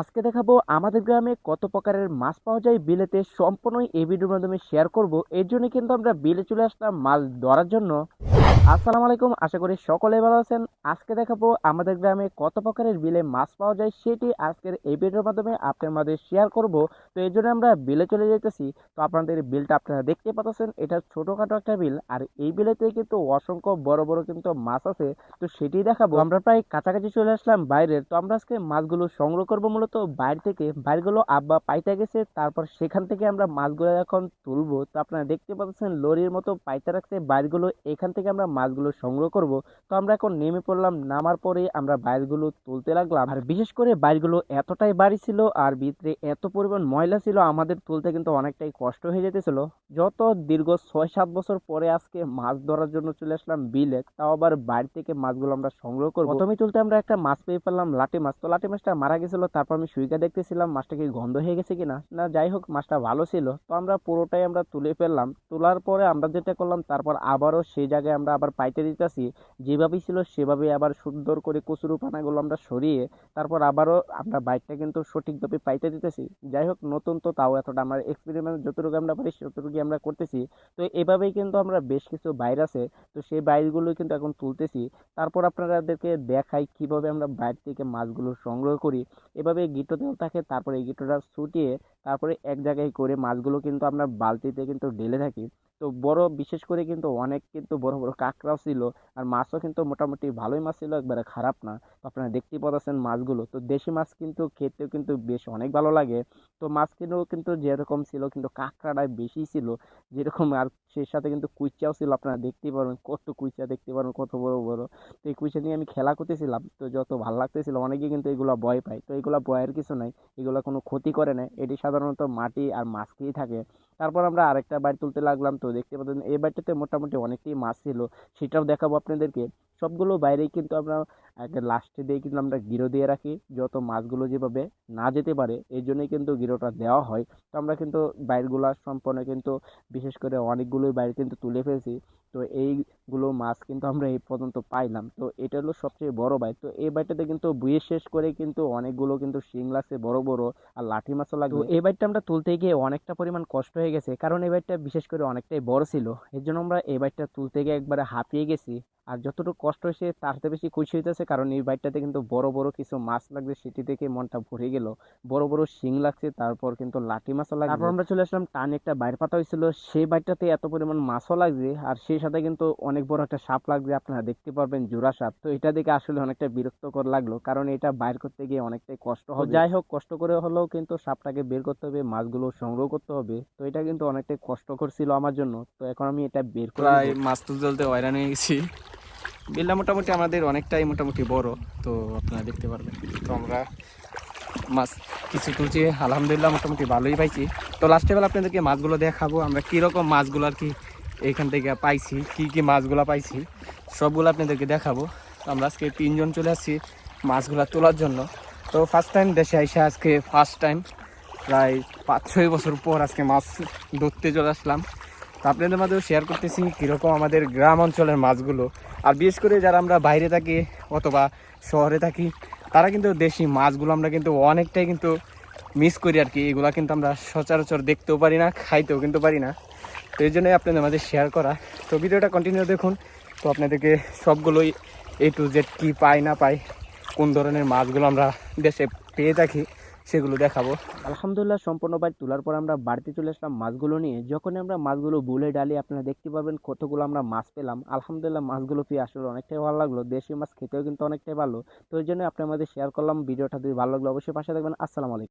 আজকে দেখাবো আমাদের গ্রামে কত প্রকারের মাছ পাওয়া যায় বিলেতে। সম্পূর্ণই এই ভিডিওর মাধ্যমে শেয়ার করব। এর জন্য কিন্তু আমরা বিলে চলে আসলাম মাছ ধরার জন্য। আসসালামু আলাইকুম, আশা করি সকলে ভালো আছেন। আজকে দেখাবো আমাদের গ্রামে কত প্রকারের বিলে মাছ পাওয়া যায় সেটি আজকের এই ভিডিওর মাধ্যমে আপনার মাঝে শেয়ার করব। তো এই জন্য আমরা বিলে চলে যেতেছি তো আপনাদের বিলটা আপনারা দেখতে পাচ্ছেন, এটা ছোটোখাটো একটা বিল। আর এই বিলেতে কিন্তু অসংখ্য বড় বড় কিন্তু মাছ আছে। তো সেটি দেখাবো। আমরা প্রায় কাছাকাছি চলে আসলাম বাইরের। তো আমরা আজকে মাছগুলো সংগ্রহ করব মূলত বাইরে থেকে। বাইরগুলো আব্বা পাইতে গেছে, তারপর সেখান থেকে আমরা মাছগুলো এখন তুলবো। তো আপনারা দেখতে পাচ্ছেন, লরির মতো পাইতে রাখছে। বাইরগুলো এখান থেকে আমরা মাছগুলো সংগ্রহ করব। তো আমরা এখন নেমে পড়লাম। নামার পরে আমরা বাইরগুলো তুলতে লাগলাম। আর বিশেষ করে বাইরগুলো এতটাই বাড়ি ছিল আর ভিতরে এত পরিমাণ ময়লা ছিল, আমাদের তুলতে কিন্তু অনেকটাই কষ্ট হয়ে যেতেছিল। যত দীর্ঘ ছয় সাত বছর পরে আজকে মাছ ধরার জন্য চলে আসলাম বিলে তাও আবার বাড়ি থেকে মাছগুলো আমরা সংগ্রহ করব। প্রথমে তুলতে আমরা একটা মাছ পেয়ে পেলাম লাটি মাছ। তো লাটি মাছটা মারা গেছিল, তারপর আমি সুইকা দেখতেছিলাম মাছটা কি গন্ধ হয়ে গেছে কিনা। না, যাই হোক, মাছটা ভালো ছিল। তো আমরা পুরোটাই আমরা তুলে ফেললাম। তোলার পরে আমরা যেটা করলাম, তারপর আবারও সেই জায়গায় আমরা আবার পাইতে দিতেছি। যেভাবেই ছিল সেভাবে আবার সুন্দর করে কচুরু পানাগুলো আমরা সরিয়ে তারপর আবারও আমরা বাইকটা কিন্তু সঠিকভাবে পাইতে দিতেছি। যাই হোক, নতুন তো তাও এতটা আমার এক্সপেরিমেন্ট যতটুকু আমরা পারি ততটুকু আমরা করতেছি। তো এভাবেই কিন্তু আমরা বেশ কিছু বাইর আছে। তো সেই বাইরগুলো কিন্তু এখন তুলতেছি। তারপর আপনাদেরকে দেখাই কীভাবে আমরা বাইর থেকে মাছগুলো সংগ্রহ করি। এভাবে গিটো দেওয়া থাকে, তারপরে এই গিটোটা ছুটিয়ে তারপরে এক জায়গায় করে মাছগুলো কিন্তু আমরা বালতিতে কিন্তু ঢেলে থাকি। তো বড়, বিশেষ করে কিন্তু অনেক কিন্তু বড় বড় কাঁকড়াও ছিল। আর মাছও কিন্তু মোটামুটি ভালোই মাছ ছিল, একবারে খারাপ না। তো আপনারা দেখতেই পাচ্ছেন মাছগুলো। তো দেশি মাছ কিন্তু খেতেও কিন্তু বেশ অনেক ভালো লাগে। তো মাছ কিন্তু কিন্তু যেরকম ছিল, কিন্তু কাঁকড়াটা বেশি ছিল। যেরকম আর সেই সাথে কিন্তু কুইচাও ছিল, আপনারা দেখতেই পারবেন। কত কুইচা দেখতে পারবেন, কত বড় বড়। তো এই কুইচা নিয়ে আমি খেলা করতেছিলাম। তো যত ভালো লাগতেছিল অনেকে কিন্তু এগুলো ভয় পায়। তো এগুলো ভয়ের কিছু নাই। এগুলো কোনো ক্ষতি করে না। এটি সাধারণত মাটি আর মাছ খেয়েই থাকে। তারপর আমরা আরেকটা বাড়ি তুলতে লাগলাম। তো দেখতে পাচ্ছেন, এই বাড়িটাতে মোটামুটি অনেকেই মাছ ছিল। সেটাও দেখাবো আপনাদেরকে। সবগুলো বাইরেই কিন্তু আমরা একটা লাস্টে দিয়ে কিন্তু আমরা গিরো দিয়ে রাখি। যত মাছগুলো যেভাবে না যেতে পারে এই জন্যই কিন্তু গিরোটা দেওয়া হয়। তো আমরা কিন্তু বাইরগুলো সম্পূর্ণ কিন্তু বিশেষ করে অনেকগুলোই বাইরে কিন্তু তুলে ফেলছি। তো এইগুলো মাছ কিন্তু আমরা এই পর্যন্ত পাইলাম। তো এটা হলো সবচেয়ে বড় বাইর। তো এই বাইরটাতে কিন্তু বুয়ে শেষ করে কিন্তু অনেকগুলো কিন্তু শিং লাগছে বড় বড় আর লাঠি মাছও লাগবে। এই বাইরটা আমরা তুলতে গিয়ে অনেকটা পরিমাণ কষ্ট হয়ে গেছে। কারণ এই বাইরটা বিশেষ করে অনেকটাই বড় ছিল। এর জন্য আমরা এই বাইরটা তুলতে গিয়ে একবারে হাঁপিয়ে গেছি। আর যতটুকু কষ্ট হয়েছে, তার বেশি খুশি হইতেছে কারণ এই বাইকটাতে কিন্তু বড় বড় কিছু মাছ লাগছে সেটি দেখে মনটা ভরে গেল। বড় বড় শিং লাগছে তারপর কিন্তু লাঠি মাছও লাগছে। তারপর আমরা চলে আসলাম টানে একটা বাইর পাতা হয়েছিল। সেই বাইকটাতে এত পরিমাণ মাছও লাগছে আর সেই সাথে কিন্তু অনেক বড় একটা সাপ লাগছে আপনারা দেখতে পারবেন জোড়া সাপ। তো এটা দেখে আসলে অনেকটা বিরক্তকর লাগল কারণ এটা বাইর করতে গিয়ে অনেকটাই কষ্ট হবে। যাই হোক কষ্ট করে হলেও কিন্তু সাপটাকে বের করতে হবে মাছগুলো সংগ্রহ করতে হবে। তো এটা কিন্তু অনেকটাই কষ্টকর ছিল আমার জন্য। তো এখন আমি এটা বের করে মাছ তুলতে তুলতে হয়রান হয়ে গেছি। বিলটা মোটামুটি আমাদের অনেকটাই মোটামুটি বড়, তো আপনারা দেখতে পারবেন। তো আমরা মাছ কিছু তুলছি, আলহামদুলিল্লাহ মোটামুটি ভালোই পাইছি। তো লাস্টে বেলা আপনাদেরকে মাছগুলো দেখাবো, আমরা কীরকম মাছগুলো আর কি এইখান থেকে পাইছি, কি কি মাছগুলো পাইছি, সবগুলো আপনাদেরকে দেখাবো। আমরা আজকে তিনজন চলে আসছি মাছগুলো তোলার জন্য। তো ফার্স্ট টাইম দেশে আইসে আজকে ফার্স্ট টাইম প্রায় পাঁচ, ছয় বছর পর আজকে মাছ ধরতে চলে আসলাম। তো আপনাদের মাঝেও শেয়ার করতেছি কীরকম আমাদের গ্রাম অঞ্চলের মাছগুলো। আর বিশেষ করে যারা আমরা বাইরে থাকি অথবা শহরে থাকি, তারা কিন্তু দেশি মাছগুলো আমরা কিন্তু অনেকটাই কিন্তু মিস করি আর কি। এগুলো কিন্তু আমরা সচরাচর দেখতেও পারি না, খাইতেও কিন্তু পারি না। তো এই জন্যই আপনাদের মাঝে শেয়ার করা। তো ভিডিওটা কন্টিনিউ দেখুন। তো আপনাদেরকে সবগুলোই এ টু জেড কী পাই না পাই কোন ধরনের মাছগুলো আমরা দেশে পেয়ে থাকি। সেগুলো দেখাবো। আলহামদুলিল্লাহ, সম্পূর্ণ বাইক তোলার পর আমরা বাড়িতে চলে আসলাম মাছগুলো নিয়ে। যখন আমরা মাছগুলো বুলে ডালি আপনারা দেখতে পারবেন কতগুলো আমরা মাছ পেলাম। আলহামদুলিল্লাহ, মাছগুলো পেয়ে আসলে অনেকটাই ভালো লাগল। দেশি মাছ খেতেও কিন্তু অনেকটাই ভালো। তো ওই জন্য আপনার মধ্যে শেয়ার করলাম। ভিডিওটা যদি ভালো লাগল, অবশ্যই পাশে থাকবেন। আসসালামু আলাইকুম।